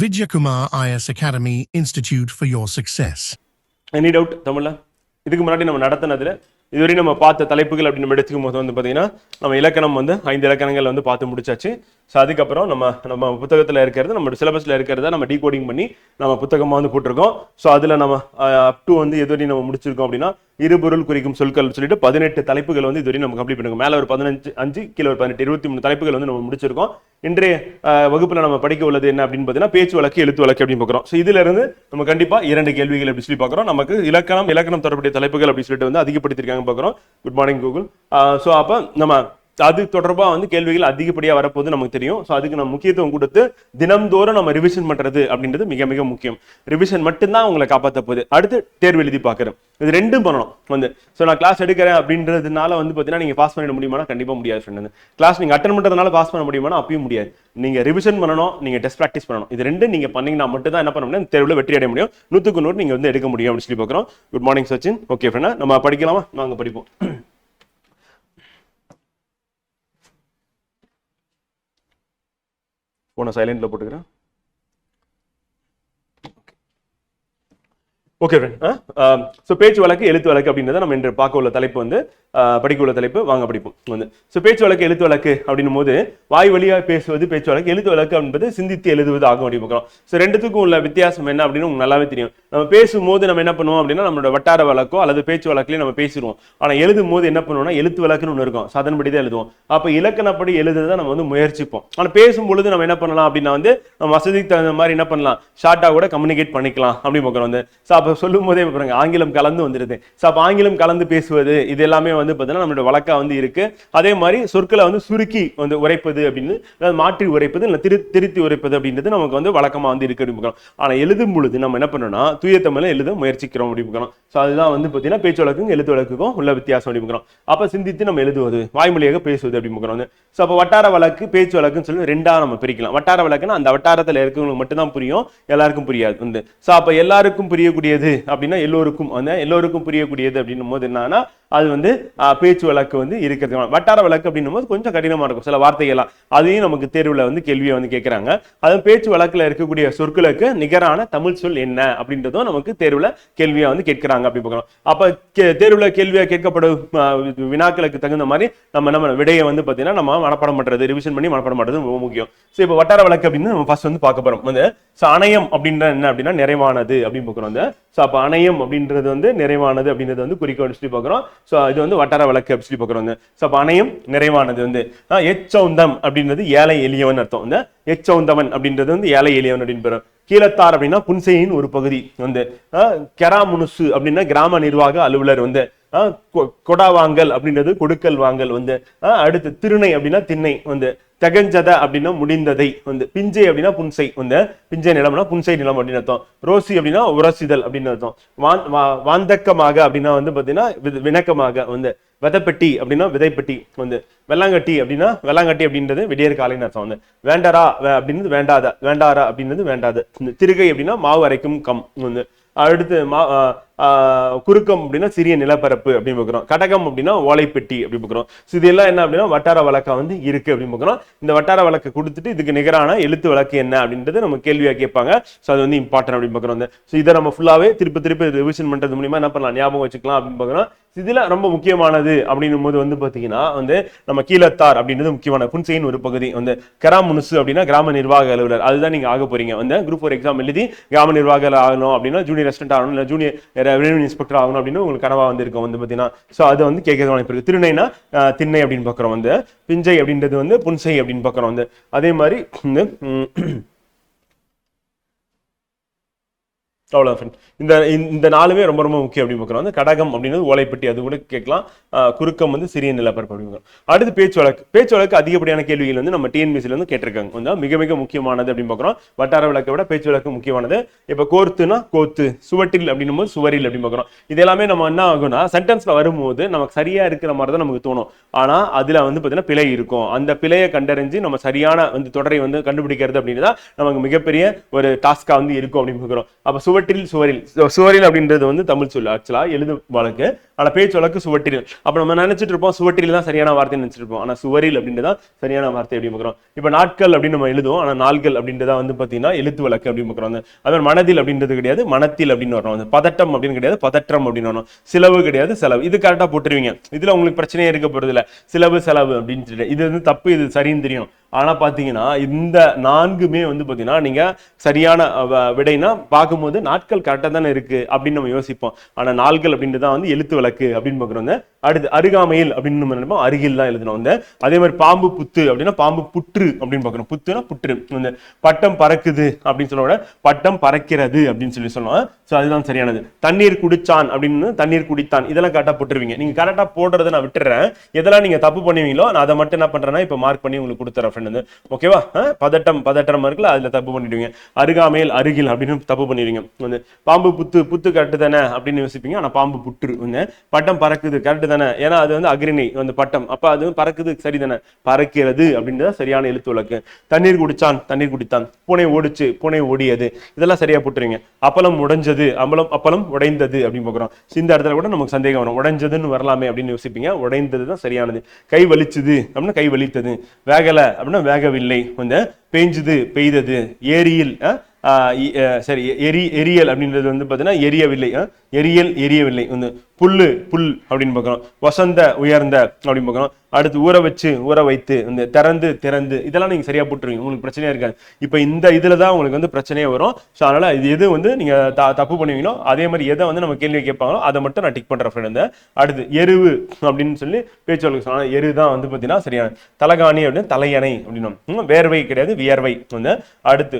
Vidyakumar IS Academy Institute for your success. Any doubt, தமிழ்ல இதுக்கு முன்னாடி நம்ம நடத்தினதுல இதுவரை நம்ம பார்த்த தலைப்புகள் அப்படின்னு நம்ம எடுத்துக்கும் போது வந்து பார்த்தீங்கன்னா நம்ம இலக்கணம் வந்து ஐந்து இலக்கணங்கள் வந்து பார்த்து முடிச்சாச்சு. ஸோ அதுக்கப்புறம் நம்ம நம்ம புத்தகத்தில் இருக்கிறது நம்ம சிலபஸில் இருக்கிறத நம்ம டீகோடிங் பண்ணி நம்ம புத்தகமாக வந்து போட்டிருக்கோம். ஸோ அதில் நம்ம அப் டு வந்து எதுவரை நம்ம முடிச்சிருக்கோம் அப்படின்னா இருபொருள் குறிக்கும் சொற்கள் சொல்லிட்டு பதினெட்டு தலைப்புகள் வந்து இதுவரை நம்ம கம்ப்ளீட் பண்ணுங்க மேலே ஒரு பதினஞ்சு அஞ்சு கீழே ஒரு பதினெட்டு இருபத்தி மூணு தலைப்புகள் வந்து நம்ம முடிச்சிருக்கோம். இன்றைய வகுப்பில் நம்ம படிக்க உள்ளது என்ன அப்படின்னு பார்த்தீங்கன்னா பேச்சு வழக்கு எழுத்து வழக்கு அப்படின்னு பார்க்குறோம் ஸோ இதுல இருந்து நம்ம கண்டிப்பாக இரண்டு கேள்விகள் அப்படி சொல்லி பார்க்குறோம் நமக்கு இலக்கணம் இலக்கணம் தொடர்புடைய தலைப்புகள் அப்படின்னு சொல்லிட்டு வந்து அதிகப்படுத்திருக்காங்க. பார்க்குறோம். குட் மார்னிங் கூகுள் ஸோ அப்போ நம்ம அது தொடர்பாக வந்து கேள்விகள் அதிகப்படியாக வரப்போது நமக்கு தெரியும். ஸோ அதுக்கு நம்ம முக்கியத்துவம் கொடுத்து தினம்தோறும் நம்ம ரிவிஷன் பண்ணுறது அப்படின்றது மிக மிக முக்கியம். ரிவிஷன் மட்டும்தான் உங்களை காப்பாற்ற போகுது. அடுத்து தேர்வு எழுதி பார்க்குறேன் இது ரெண்டும் பண்ணணும். வந்து ஸோ நான் கிளாஸ் எடுக்கிறேன் அப்படின்றதுனால வந்து பார்த்தீங்கன்னா நீங்கள் பாஸ் பண்ணிட முடியுமானா கண்டிப்பாக முடியாது ஃப்ரெண்ட் கிளாஸ் நீங்கள் அட்டன் பண்ணுறதுனால பாஸ் பண்ண முடியுமானா அப்பயும் முடியாது. நீங்கள் ரிவிஷன் பண்ணணும் நீங்கள் டெஸ்ட் ப்ராக்டிஸ் பண்ணணும். இது ரெண்டு நீங்கள் பண்ணீங்கன்னா மட்டும் தான் என்ன பண்ண முடியும்? தேர்வில் வெற்றி அடைய முடியும். நூற்றுக்கு நூறு நீங்கள் வந்து எடுக்க முடியும் அப்படின்னு சொல்லி பார்க்குறோம். Good morning Sachin. ஓகே ஃப்ரெண்டா நம்ம படிக்கலாமா? நாங்கள் படிப்போம். ஃபோனை சைலண்ட்ல போட்டுக்கிறேன். ஓகே ஃப்ரெண்ட் ஸோ பேச்சு வழக்கு எழுத்து வழக்கு அப்படின்றத நம்ம இன்று பார்க்க உள்ள தலைப்பு வந்து படிக்க உள்ள தலைப்பு வாங்க படிப்போம். வந்து ஸோ பேச்சு வழக்கு எழுத்து வழக்கு அப்படின்னும் போது வாய் வழியாக பேசுவது பேச்சு வழக்கு எழுத்து வழக்கு என்பது சிந்தித்து எழுதுவது ஆகும் அப்படி பார்க்கலாம் ஸோ ரெண்டுத்துக்கும் உள்ள வித்தியாசம் என்ன அப்படின்னு உங்களுக்கு நல்லாவே தெரியும். நம்ம பேசும்போது நம்ம என்ன பண்ணுவோம் அப்படின்னா நம்மளோட வட்டார வழக்கோ அல்லது பேச்சு வழக்குலேயே நம்ம பேசிடுவோம். ஆனால் எழுதும் போது என்ன பண்ணுவோம்னா எழுத்து வழக்குன்னு ஒன்று இருக்கும். சாதனப்படி தான் எழுதுவோம். அப்போ இலக்கணப்படி எழுதுறதை நம்ம வந்து முயற்சிப்போம். ஆனால் பேசும்பொழுது நம்ம என்ன பண்ணலாம் அப்படின்னா வந்து நம்ம வசதிக்கு தகுந்த மாதிரி என்ன பண்ணலாம். ஷார்ட்டாக கூட கம்யூனிகேட் பண்ணிக்கலாம் அப்படின்னு பார்க்குறோம் வந்து. ஸோ அப்போ சொல்லும் போதே பாருங்க ஆங்கிலம் கலந்து வந்துடுது ஸோ அப்போ ஆங்கிலம் கலந்து பேசுவது இது எல்லாமே வந்து பார்த்தீங்கன்னா நம்மளோட வழக்கா வந்து இருக்கு. அதே மாதிரி சொற்களை வந்து சுருக்கி வந்து உரைப்பது அப்படின்னு அதாவது மாற்றி உரைப்பது இல்லை திரு திருத்தி உரைப்பது அப்படின்றது நமக்கு வந்து வழக்கமாக வந்து இருக்கு அப்படின்னு ஆனால் எழுதும் பொழுது நம்ம என்ன பண்ணணும்னா தூய தமிழில் எழுத முயற்சிக்கிறோம் அப்படின்னு ஸோ அதுதான் வந்து பார்த்தீங்கன்னா பேச்சு வழக்கும் எழுத்து வழக்குக்கும் உள்ள வித்தியாசம் அப்படின்னு பார்க்கணும் அப்போ சிந்தித்து நம்ம எழுதுவது வாய்மொழியாக பேசுவது அப்படின்னு பார்க்கணும் ஸோ அப்போ வட்டார வழக்கு பேச்சு வழக்குன்னு சொல்லி ரெண்டாக நம்ம பிரிக்கலாம். வட்டார வழக்குன்னா அந்த வட்டாரத்தில் இருக்கிறவங்களுக்கு மட்டும்தான் புரியும் எல்லாருக்கும் புரியாது. வந்து ஸோ அப்போ எல்லாருக்கும் புரியக்கூடிய புரியக்கூடியது அப்படின்னா எல்லோருக்கும் அந்த எல்லோருக்கும் புரியக்கூடியது அப்படின்னும் போது என்னன்னா அது வந்து பேச்சு வழக்கு வந்து இருக்கிறது. வட்டார வழக்கு அப்படின்னும் போது கொஞ்சம் கடினமாக இருக்கும். சில வார்த்தைகள்லாம். அதையும் நமக்கு தேர்வில் வந்து கேள்வியை வந்து கேட்குறாங்க. அது பேச்சு வழக்கில் இருக்கக்கூடிய சொற்களுக்கு நிகரான தமிழ் சொல் என்ன அப்படின்றதும் நமக்கு தேர்வில் கேள்வியை வந்து கேட்குறாங்க அப்படி பார்க்கலாம். அப்போ கே- தேர்வில் கேள்வியாக கேட்கப்படும் வினாக்களுக்கு தகுந்த மாதிரி நம்ம நம்ம விடையை வந்து பார்த்தீங்கன்னா நம்ம மனப்பாடம் பண்ணுறது ரிவிஷன் பண்ணி மனப்பாடம் பண்றது ரொம்ப முக்கியம். ஸோ இப்போ வட்டார வழக்கு அப்படின்னு நம்ம ஃபர்ஸ்ட் வந்து பார்க்க போகிறோம் வந்து ஸோ அணையம் அப்படின்ற என்ன அப்படின்னா நிறைவானது அப்படின்னு பார்க்குறோம். வந்து ஸோ அப்போ அணையம் அப்படின்றது வந்து நிறைவானது அப்படின்றது வந்து குறிக்கோள் சொல்லி பார்க்குறோம். ஸோ இது வந்து வட்டார வழக்கு அப்படி சொல்லி பார்க்குறோம். வந்து ஸோ அப்போ நிறைவானது வந்து ஆஹ், எச்சௌந்தம் அப்படின்றது ஏழை எளியவன் அர்த்தம். வந்து எச்சௌந்தவன் அப்படின்றது வந்து ஏழை எளியவன் அப்படின்னு பெறும் கீழத்தார் அப்படின்னா புன்செயின் ஒரு பகுதி வந்து ஆஹ், கெராமுனுசு அப்படின்னா கிராம நிர்வாக அலுவலர் வந்து கொடா வாங்கல் அப்படின்றது கொடுக்கல் வாங்கல் வந்து அடுத்து திருணை அப்படின்னா திண்ணை வந்து தகஞ்சத அப்படின்னா முடிந்ததை வந்து பிஞ்சை அப்படின்னா புன்சை வந்து பிஞ்சை நிலம்னா புன்சை நிலம் அப்படின்னு அர்த்தம். ரோசி அப்படின்னா உரசிதல் அப்படின்னு அர்த்தம். வான் வா- வாந்தக்கமாக அப்படின்னா வந்து பாத்தீங்கன்னா விணக்கமாக வந்து விதைப்பெட்டி அப்படின்னா விதைப்பெட்டி வந்து வெள்ளாங்கட்டி அப்படின்னா வெள்ளாங்கட்டி அப்படின்றது விடியற் காலைன்னு அர்த்தம் வந்து. வேண்டரா வே- அப்படின்றது வேண்டாத வேண்டாரா அப்படின்றது வேண்டாது. இந்த திருகை அப்படின்னா மாவு அரைக்கும் கம் வந்து. அடுத்து மா குறுக்கம் அப்படின்னா சிறிய நிலப்பரப்பு அப்படின்னு பார்க்குறோம். கடகம் அப்படின்னா ஓலைப்பெட்டி அப்படி பார்க்குறோம். ஸோ இதெல்லாம் என்ன அப்படின்னா வட்டார வழக்கா வந்து இருக்கு அப்படின்னு பார்க்குறோம். இந்த வட்டார வழக்கை கொடுத்துட்டு இதுக்கு நிகரான எழுத்து வழக்கு என்ன அப்படின்றது நம்ம கேள்வியாக கேட்பாங்க. ஸோ அது வந்து இம்பார்ட்டன் அப்படின்னு பார்க்குறோம். ஸோ இதை நம்ம ஃபுல்லாவே திருப்பி திருப்பி ரிவிஷன் பண்ணுறது மூலியமாக என்ன பண்ணலாம்? ஞாபகம் வச்சுக்கலாம் அப்படின்னு பார்க்குறோம். இதில் ரொம்ப முக்கியமானது அப்படின்னும் போது வந்து பார்த்தீங்கன்னா வந்து நம்ம கீழத்தார் அப்படின்றது முக்கியமான புன்செயின் ஒரு பகுதி. வந்து கராமுனுசு அப்படின்னா கிராம நிர்வாக அலுவலர். அதுதான் நீங்கள் ஆக போறீங்க. வந்து குரூப் ஃபோர் எக்ஸாம் எழுதி கிராம நிர்வாக ஆகணும் அப்படின்னா ஜூனியர் ரெஸ்டன்ட் ஆகணும். இல்லை ஜூனியர் ரெவன்யூ இன்ஸ்பெக்டர் ஆகணும் அப்படின்னு உங்களுக்கு கனவா வந்திருக்கும் வந்து பார்த்தீங்கன்னா ஸோ அது வந்து கேட்கறது வாய்ப்பு இருக்கு திருநைனா திண்ணை அப்படின்னு பார்க்குறோம் வந்து. பிஞ்சை அப்படின்றது வந்து புன்சை அப்படின்னு பார்க்குறோம் வந்து. அதே மாதிரி வந்து ம், அவ்வளோ ஃப்ரெண்ட் இந்த இந்த- இந்த நாலுமே ரொம்ப ரொம்ப முக்கியம் அப்படின்னு பார்க்குறோம் வந்து கடகம் அப்படின்றது ஓலைப்பட்டி அது கூட கேட்கலாம். குறுக்கம் வந்து சிறிய நிலப்பரப்பு அப்படின்னு அடுத்து பேச்சு வழக்கு பேச்சு வழக்கு அதிகப்படியான கேள்விகள் வந்து நம்ம டிஎன்பிசியில் வந்து கேட்டிருக்காங்க. வந்து மிக மிக முக்கியமானது அப்படின்னு பார்க்குறோம் வட்டார வழக்கை விட பேச்சு வழக்கு முக்கியமானது. இப்போ கோர்த்துனா கோத்து சுவட்டில் அப்படின்னும் போது சுவரில் அப்படின்னு பார்க்குறோம் இது எல்லாமே நம்ம என்ன ஆகும்னா சென்டென்ஸில் வரும்போது நமக்கு சரியாக இருக்கிற மாதிரி தான் நமக்கு தோணும். ஆனால் அதில் வந்து பார்த்தீங்கன்னா பிழை இருக்கும். அந்த பிழையை கண்டறிஞ்சு நம்ம சரியான வந்து தொடரை வந்து கண்டுபிடிக்கிறது அப்படின்னு தான் நமக்கு மிகப்பெரிய ஒரு டாஸ்காக வந்து இருக்கும் அப்படின்னு பார்க்குறோம் அப்போ சுவற்றில் சுவரில். சுவரில் அப்படின்றது வந்து தமிழ் சொல் ஆக்சுவலா எழுது வழக்கு. ஆனா பேச்சு வழக்கு சுவற்றில். அப்ப நம்ம நினைச்சிட்டு இருப்போம் சுவற்றில் தான் சரியான வார்த்தை நினைச்சிட்டு இருப்போம். ஆனா சுவரில் அப்படின்றதான் சரியான வார்த்தை அப்படி பார்க்குறோம். இப்ப நாட்கள் அப்படின்னு நம்ம எழுதுவோம் ஆனா நாள்கள் அப்படின்றதா வந்து பாத்தீங்கன்னா எழுத்து வழக்கு அப்படின்னு பாக்குறோம் அது மனதில் அப்படின்றது கிடையாது மனத்தில் அப்படின்னு வரும் பதட்டம் அப்படின்னு கிடையாது பதற்றம் அப்படின்னு வரும் செலவு கிடையாது செலவு. இது கரெக்டா போட்டுருவீங்க. இதுல உங்களுக்கு பிரச்சனையே இருக்க போறது இல்ல செலவு செலவு அப்படின்னு சொல்லிட்டு. இது வந்து தப்பு இது சரின்னு தெரியும். ஆனா பாத்தீங்கன்னா இந்த நான்குமே வந்து பாத்தீங்கன்னா நீங்க சரியான வ- விடைனா பார்க்கும்போது நாட்கள் கரெக்டா தானே இருக்கு அப்படின்னு நம்ம யோசிப்போம். ஆனா நாள்கள் அப்படின்றது தான் வந்து எழுத்து வழக்கு அப்படின்னு பார்க்குறோம். வந்து. அடுத்து அருகாமையில் அப்படின்னு நம்ம நினைப்போம். அருகில் தான் எழுதணும். வந்து அதே மாதிரி பாம்பு புத்து அப்படின்னா பாம்பு புற்று அப்படின்னு பார்க்குறோம். புத்துனா புற்று. வந்து பட்டம் பறக்குது அப்படின்னு சொல்ல விட பட்டம் பறக்கிறது அப்படின்னு சொல்லி சொல்லுவோம் ஸோ அதுதான் சரியானது. தண்ணீர் குடிச்சான் அப்படின்னு தண்ணீர் குடித்தான். இதெல்லாம் கரெக்டாக போட்டுருவீங்க. நீங்க கரெக்டாக போடுறத நான் விட்டுறேன். எதெல்லாம் நீங்க தப்பு பண்ணுவீங்களோ நான் அதை மட்டும் என்ன பண்றேன்னா இப்போ மார்க் பண்ணி உங்களுக்கு கொடுத்துறேன் ஃப்ரெண்ட் வந்து ஓகேவா பதட்டம் பதட்டம் இருக்குல்ல அதில் தப்பு பண்ணிடுவீங்க. அருகாமையில் அருகில் அப்படின்னு தப்பு பண்ணிடுவீங்க. வந்து பாம்பு புத்து புத்து கரெக்டு தானே? அப்படின்னு யோசிப்பீங்க. ஆனால் பாம்பு புற்று வந்து பட்டம் பறக்குது கரெக்டு தானே? ஏன்னா அது வந்து அக்ரிணை வந்து பட்டம். அப்போ அது பறக்குது சரி தானே? பறக்கிறது அப்படின்றத சரியான எழுத்து வழக்கு தண்ணீர் குடிச்சான் தண்ணீர் குடித்தான். பூனை ஓடிச்சு பூனை ஓடியது. இதெல்லாம் சரியா போட்டுருவீங்க. அப்பளம் உடைஞ்சது அம்பலம் அப்பளம் உடைந்தது அப்படின்னு பார்க்குறோம் இந்த இடத்துல கூட நமக்கு சந்தேகம் வரும். உடைஞ்சதுன்னு வரலாமே அப்படின்னு யோசிப்பீங்க. உடைந்தது தான் சரியானது. கை வலிச்சது அப்படின்னா கை வலித்தது. வேகலை அப்படின்னா வேகவில்லை. வந்து பெஞ்சுது பெய்தது ஏரியில் சரி எரி எரியல் அப்படின்றது வந்து பார்த்தீங்கன்னா எரியவில்லை எரியல் எரியவில்லை. வந்து புல்லு புல் அப்படின்னு பார்க்குறோம். வசந்த உயர்ந்த அப்படின்னு பார்க்குறோம். அடுத்து ஊற வச்சு ஊற வைத்து இந்த திறந்து திறந்து இதெல்லாம் நீங்கள் சரியாக போட்டுருவீங்க. உங்களுக்கு பிரச்சனையாக இருக்காது. இப்போ இந்த இதில் தான் உங்களுக்கு வந்து பிரச்சனையே வரும். ஸோ அதனால் இது எது வந்து நீங்கள் த- தப்பு பண்ணுவீங்களோ அதே மாதிரி எதை வந்து நம்ம கேள்வி கேட்பாங்களோ அதை மட்டும் நான் டிக் பண்ணுறேன் ஃப்ரெண்ட் அடுத்து எருவு அப்படின்னு சொல்லி பேச்சு சொன்னால் எரு தான் வந்து பார்த்தீங்கன்னா சரியான தலகாணி அப்படின்னு தலையணை அப்படின்னும். வேர்வை கிடையாது வியர்வை. வந்து அடுத்து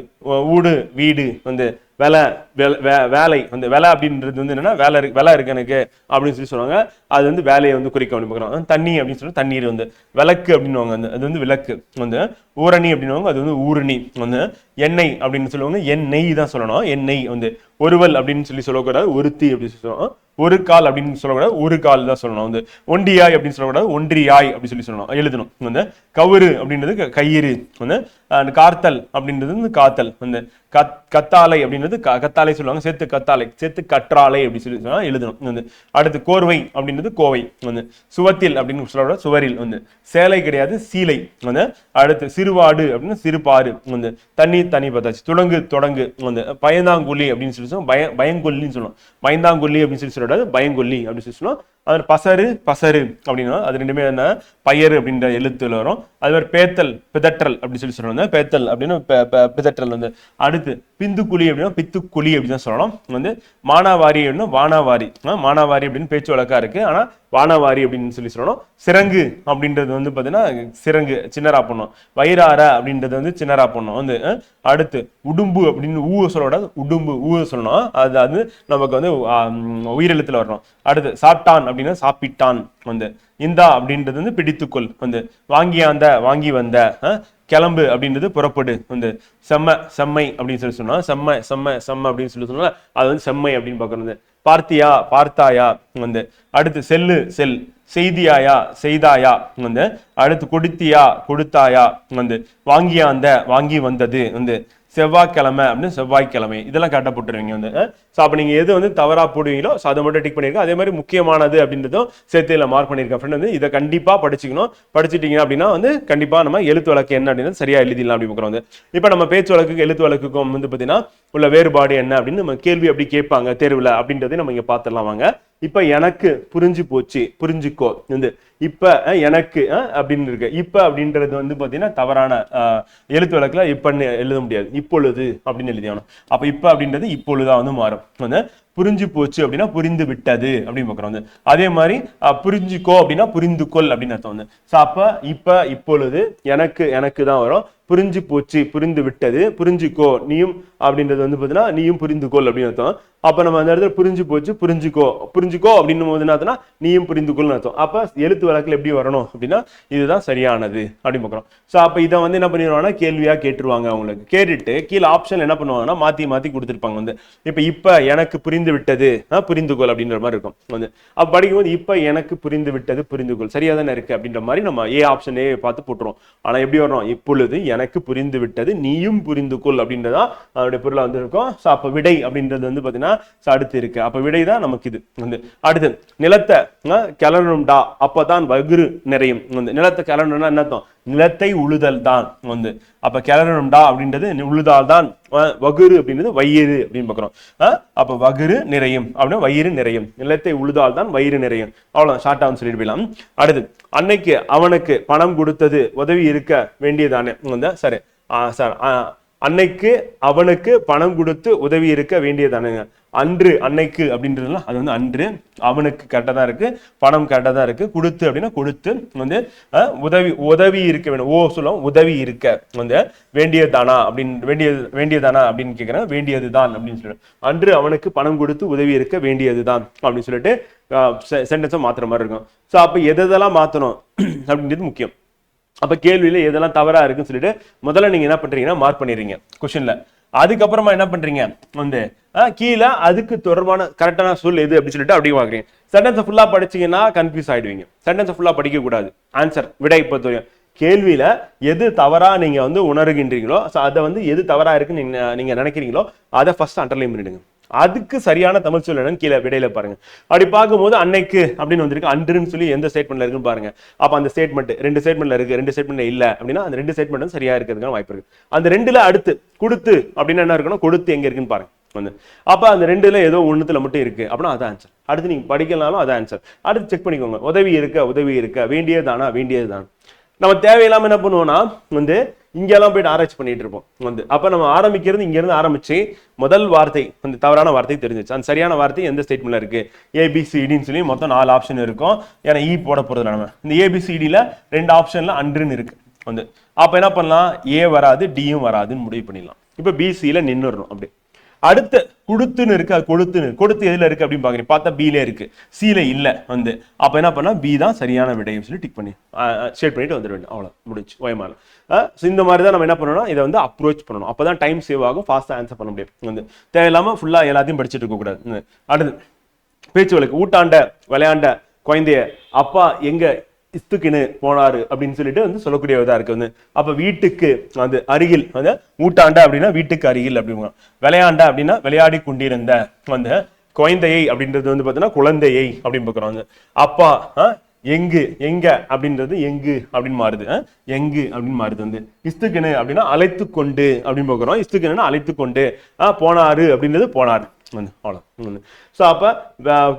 ஊடு வீடு வந்து வேலை வேலை- வேலை வந்து வேலை அப்படின்றது வந்து என்னன்னா வேலை இருக்கு வேலை இருக்கு எனக்கு அப்படின்னு சொல்லி சொல்லுவாங்க. அது வந்து வேலையை வந்து குறிக்க அப்படின்னு பார்க்குறோம் தண்ணி அப்படின்னு சொல்லி தண்ணீர் வந்து விளக்கு அப்படின்னுவாங்க. அந்த அது வந்து விளக்கு வந்து ஊரணி அப்படின்னுவாங்க. அது வந்து ஊரணி வந்து எண்ணெய் அப்படின்னு சொல்லுவாங்க. எண்ணெய் தான் சொல்லணும். எண்ணெய் வந்து ஒருவல் அப்படின்னு சொல்லி சொல்லக்கூடாது ஒருத்தி அப்படின்னு சொல்லணும். ஒரு கால் அப்படின்னு சொல்லக்கூடாது ஒரு கால் தான் சொல்லணும். வந்து ஒண்டியாய் அப்படின்னு சொல்லக்கூடாது ஒன்றியாய் அப்படின்னு சொல்லி சொல்லணும். எழுதணும். வந்து கவுரு அப்படின்றது கயிறு. வந்து கார்த்தல் அப்படின்றது வந்து காத்தல். வந்து கத் கத்தாலை அப்படின்றது க- சொல்லுவாங்க. சேர்த்து கத்தாலை சேர்த்து கற்றாலை அப்படின்னு சொல்லி சொன்னா எழுதணும். வந்து அடுத்து கோர்வை அப்படின்றது கோவை. வந்து சுவத்தில் அப்படின்னு சொல்லக்கூடாது சுவரில். வந்து சேலை கிடையாது சீலை. வந்து அடுத்து சிறுவாடு அப்படின்னு சிறுபாறு. வந்து தண்ணி தண்ணி பார்த்தாச்சு துடங்கு தொடங்கு. வந்து பயந்தாங்குழி அப்படின்னு சொல்லி சொல்லி பய பயங்கொல்லின்னு சொல்லுவோம். பயந்தாங்கொல்லி அப்படின்னு சொல்லி சொல்லக்கூடாது பயங்கொல்லி அப்படின்னு சொல்லி சொல்லுவோம். அது பசரு பசரு அப்படின்னா அது ரெண்டுமே என்ன? பயறு அப்படின்ற எழுத்துல வரும். அது மாதிரி பேத்தல் பிதற்றல் அப்படின்னு சொல்லி சொல்லுவாங்க பேத்தல் அப்படின்னு பிதற்றல் வந்து. அடுத்து பிந்துக்குழி அப்படின்னா பித்துக்குழி அப்படின்னு தான் சொல்லணும். வந்து மானாவாரி அப்படின்னா வானாவாரி. மானாவாரி அப்படின்னு பேச்சு வழக்கா இருக்கு. ஆனா வானாவாரி அப்படின்னு சொல்லி சொல்லணும். சிறங்கு அப்படின்றது வந்து பாத்தீங்கன்னா சிறங்கு சின்னரா பண்ணும் வயிறார அப்படின்றது வந்து சின்னரா பண்ணும் வந்து அடுத்து உடும்பு அப்படின்னு ஊ சொல்லக்கூடாது உடும்பு ஊ சொல்லணும் அது அது நமக்கு வந்து உயிரெழுத்துல வரணும். அடுத்து சாப்பிட்டான் அப்படின்னா சாப்பிட்டான். வந்து இந்தா அப்படின்றது வந்து பிடித்துக்கொள். வந்து வாங்கியாந்த வாங்கி வந்த கிளம்பு அப்படின்றது புறப்படு. வந்து செம்ம செம்மை அப்படின்னு சொல்லி சொன்னா செம்ம செம்ம செம்ம அப்படின்னு சொல்லி சொன்னா அது வந்து செம்மை அப்படின்னு பார்க்கறது. பார்த்தியா பார்த்தாயா? வந்து அடுத்து செல்லு செல். செய்தியாயா செய்தாயா? வந்து அடுத்து கொடுத்தியா கொடுத்தாயா? வந்து வாங்கியாந்த வாங்கி வந்தது. வந்து செவ்வாய்க்கிழமை அப்படின்னு செவ்வாய்க்கிழமை. இதெல்லாம் கரெக்டாக போட்டுருவீங்க வந்து. ஸோ அப்போ நீங்கள் எது வந்து தவறாக போடுவீங்களோ ஸோ அதை மட்டும் டிக் பண்ணியிருக்கேன் அதே மாதிரி முக்கியமானது அப்படின்றதும் சேர்த்து மார்க் பண்ணியிருக்கேன் ஃப்ரெண்ட் வந்து இதை கண்டிப்பாக படிச்சுக்கணும். படிச்சிட்டிங்க அப்படின்னா வந்து கண்டிப்பாக நம்ம எழுத்து வழக்கு என்ன அப்படின்னு சரியாக எழுதிடலாம் அப்படி பார்க்குறோம் வந்து. இப்போ நம்ம பேச்சு வழக்குக்கு எழுத்து வழக்குக்கும் வந்து பார்த்தீங்கன்னா உள்ள வேறுபாடு என்ன அப்படின்னு நம்ம கேள்வி அப்படி கேட்பாங்க தேர்வில் அப்படின்றதையும் நம்ம இங்கே பார்த்துடலாம் வாங்க. இப்போ எனக்கு புரிஞ்சு போச்சு புரிஞ்சுக்கோ. வந்து இப்ப அஹ், எனக்கு அஹ், அப்படின்னு இருக்கு. இப்ப அப்படின்றது வந்து பாத்தீங்கன்னா தவறான எழுத்து வழக்கில் இப்பன்னு எழுத முடியாது. இப்பொழுது அப்படின்னு எழுதியாகணும். அப்ப இப்ப அப்படின்றது இப்பொழுதாக வந்து மாறும். வந்து புரிஞ்சு போச்சு அப்படின்னா புரிந்து விட்டது அப்படின்னு பார்க்குறோம். வந்து அதே மாதிரி புரிஞ்சுக்கோ அப்படின்னா புரிந்துகொள் அப்படின்னு அர்த்தம். வந்து ஸோ அப்ப இப்ப இப்பொழுது எனக்கு எனக்கு தான் வரும். புரிஞ்சு போச்சு புரிந்து விட்டது புரிஞ்சுக்கோ நீயும் அப்படின்றது வந்து பார்த்தீங்கன்னா நீயும் புரிந்துக்கோள் அப்படின்னு அர்த்தம். அப்போ நம்ம அந்த இடத்துல புரிஞ்சு போச்சு புரிஞ்சுக்கோ புரிஞ்சுக்கோ அப்படின்னும் போது என்ன அர்த்தம்னா நீயும் புரிந்துகொள்னு அர்த்தம். அப்போ எழுத்து வழக்கில் எப்படி வரணும் அப்படின்னா இதுதான் சரியானது அப்படின்னு பார்க்குறோம். ஸோ அப்போ இதை வந்து என்ன பண்ணிடுவாங்கன்னா கேள்வியாக கேட்டுருவாங்க அவங்களுக்கு. கேட்டுட்டு கீழே ஆப்ஷன் என்ன பண்ணுவாங்கன்னா மாற்றி மாற்றி கொடுத்துருப்பாங்க வந்து. இப்போ இப்போ எனக்கு புரிந்து விட்டது ஆ, அப்படின்ற மாதிரி இருக்கும் வந்து. அப்போ படிக்கும்போது இப்போ எனக்கு புரிந்து விட்டது புரிந்து சரியாக சரியா தானே இருக்கு அப்படின்ற மாதிரி நம்ம ஏ ஆப்ஷனே பார்த்து போட்டுருவோம். ஆனால் எப்படி வரும் இப்பொழுது எனக்கு புரிந்து விட்டது நீயும் புரிந்து கொள் அப்படின்றதா அதனுடைய பொருளா வந்து இருக்கும் ஸோ அப்ப விடை அப்படின்றது வந்து பாத்தீங்கன்னா அடுத்து இருக்கு. அப்ப விடை தான் நமக்கு இது. வந்து அடுத்து நிலத்தை கிளறணும்டா அப்போ அப்பதான் வகுறு நிறையும். வந்து நிலத்தை கிளறணும்னா என்ன அர்த்தம்? நிலத்தை உழுதல் தான். வந்து அப்போ கிளறணும்டா அப்படின்றது உழுதால் தான் வகுறு அப்படின்றது வயிறு அப்படின்னு பார்க்குறோம் அப்போ வகுறு நிறையும். அப்படின்னா வயிறு நிறையும். நிலத்தை உழுதால் தான் வயிறு நிறையும். அவ்வளவு ஆகும் சொல்லிட்டு போயிடலாம். அடுத்து அன்னைக்கு அவனுக்கு பணம் கொடுத்தது உதவி இருக்க வேண்டியதானே. சரி. சார் அன்னைக்கு அவனுக்கு பணம் கொடுத்து உதவி இருக்க வேண்டியதானுங்க அன்று அன்னைக்கு அப்படின்றதுலாம் அது வந்து அன்று அவனுக்கு கரெக்டாக தான் இருக்கு பணம் கரெக்டாக தான் இருக்கு. கொடுத்து அப்படின்னா கொடுத்து வந்து உதவி உதவி இருக்க வேணும் ஓ சொல்லுவோம் உதவி இருக்க வந்து வேண்டியதானா அப்படின்னு வேண்டியது வேண்டியதானா அப்படின்னு கேட்குறேன் வேண்டியதுதான் அப்படின்னு சொல்லிட்டு அன்று அவனுக்கு பணம் கொடுத்து உதவி இருக்க வேண்டியது தான் அப்படின்னு சொல்லிட்டு சென்டென்ஸை மாத்துற மாதிரி இருக்கும். ஸோ அப்போ எதெல்லாம் மாற்றணும் அப்படின்றது முக்கியம். அப்போ கேள்வியில் எதெல்லாம் தவறாக இருக்குன்னு சொல்லிட்டு முதல்ல நீங்கள் என்ன பண்ணுறீங்கன்னா மார்க் பண்ணிடுறீங்க கொஷினில் அதுக்கப்புறமா என்ன பண்ணுறீங்க வந்து கீழே அதுக்கு தொடர்பான கரெக்டான சொல் எது அப்படின்னு சொல்லிட்டு அப்படியே வாங்குறீங்க. சென்டென்ஸை ஃபுல்லாக படிச்சீங்கன்னா கன்ஃபியூஸ் ஆகிடுவீங்க சென்டென்ஸை ஃபுல்லாக படிக்கக்கூடாது. ஆன்சர் விடை பொறுத்தவரைக்கும் கேள்வியில் எது தவறாக நீங்கள் வந்து உணர்கின்றீங்களோ ஸோ அதை வந்து எது தவறாக இருக்குன்னு நீங்கள் நீங்கள் நினைக்கிறீங்களோ அதை ஃபஸ்ட் அண்டர்லைன் பண்ணிடுங்க. அதுக்கு சரியான தமிழ் சொல் என்னன்னு கீழே விடையில பாருங்க. அப்படி பார்க்கும்போது அன்னைக்கு அப்படின்னு வந்திருக்கு. அன்றுன்னு சொல்லி எந்த ஸ்டேட்மெண்ட்ல இருக்குன்னு பாருங்க. அப்ப அந்த ஸ்டேட்மெண்ட் ரெண்டு ஸ்டேட்மெண்ட்ல இருக்கு ரெண்டு ஸ்டேட்மெண்ட்ல இல்ல அப்படின்னா அந்த ரெண்டு ஸ்டேட்மெண்ட் சரியா இருக்கிறதுக்கான வாய்ப்பு இருக்கு. அந்த ரெண்டுல அடுத்து கொடுத்து அப்படின்னா என்ன இருக்கணும்? கொடுத்து எங்க இருக்குன்னு பாருங்க. வந்து. அப்ப அந்த ரெண்டுல ஏதோ ஒண்ணுத்துல மட்டும் இருக்கு. அப்படின்னா அதான் ஆன்சர் அடுத்து நீங்க படிக்கலனாலும் அதான் ஆன்சர் அடுத்து செக் பண்ணிக்கோங்க. உதவி இருக்க? உதவி இருக்க? வேண்டியதானா வேண்டியதுதான் நம்ம தேவையில்லாம என்ன பண்ணுவோம்னா வந்து இங்கெல்லாம் போயிட்டு ஆராய்ச்சி பண்ணிட்டு இருப்போம். வந்து அப்ப நம்ம ஆரம்பிக்கிறது இங்க இருந்து ஆரம்பிச்சு முதல் வார்த்தை அந்த தவறான வார்த்தை தெரிஞ்சிச்சு. அந்த சரியான வார்த்தை எந்த ஸ்டேட்மெண்ட்ல இருக்கு? ஏபிசிடின்னு சொல்லி மொத்தம் நாலு ஆப்ஷன் இருக்கும். ஏன்னா இ போட போறது நம்ம. இந்த ஏபிசிடியில் ரெண்டு ஆப்ஷன்ல அன்றுன்னு இருக்கு. வந்து அப்ப என்ன பண்ணலாம்? ஏ வராது டியும் வராதுன்னு முடிவு பண்ணிடலாம். இப்ப பிசியில நின்றுடணும் அப்படி அடுத்த கொடுத்துன்னு இருக்கு? அது கொடுத்துன்னு. கொடுத்து எதுல இருக்கு அப்படின்னு பாக்குறீங்க பார்த்தா பில இருக்கு. சில இல்ல வந்து. அப்ப என்ன பண்ணா பி தான் சரியான விடையும் சொல்லி டிக் பண்ணி ஷேட் பண்ணிட்டு வந்துட வேண்டும் அவ்வளவு முடிஞ்சு. ஓயமால ஸோ இந்த மாதிரி தான் நம்ம என்ன பண்ணணும் இதை வந்து அப்ரோச் பண்ணணும். அப்பதான் டைம் சேவ் ஆகும் ஃபாஸ்டா ஆன்சர் பண்ண முடியும். வந்து தேவையில்லாம ஃபுல்லா எல்லாத்தையும் படிச்சுட்டு இருக்க கூடாது. அடுத்து பேச்சு வழக்கு ஊட்டாண்ட விளையாண்ட குழந்தைய அப்பா எங்க இஸ்துக்குன்னு போனாரு அப்படின்னு சொல்லிட்டு வந்து சொல்லக்கூடிய இதாக இருக்கு. வந்து அப்ப வீட்டுக்கு வந்து அருகில் வந்து ஊட்டாண்ட அப்படின்னா வீட்டுக்கு அருகில் அப்படிங்க விளையாண்ட அப்படின்னா விளையாடி கொண்டிருந்த வந்து குழந்தையை அப்படின்றது வந்து பார்த்தீங்கன்னா குழந்தையை அப்படின்னு பார்க்குறோம். வந்து அப்பா ஆ, எங்கு எங்க அப்படின்றது எங்கு அப்படின்னு மாறுது. ஆ? எங்கு அப்படின்னு மாறுது. வந்து இஸ்துக்குன்னு அப்படின்னா அழைத்து கொண்டு அப்படின்னு பார்க்குறோம். இஸ்துக்குன்னு அழைத்து கொண்டு ஆ, போனாரு அப்படின்றது போனாரு. வந்து அவ்வளோ ஸோ அப்போ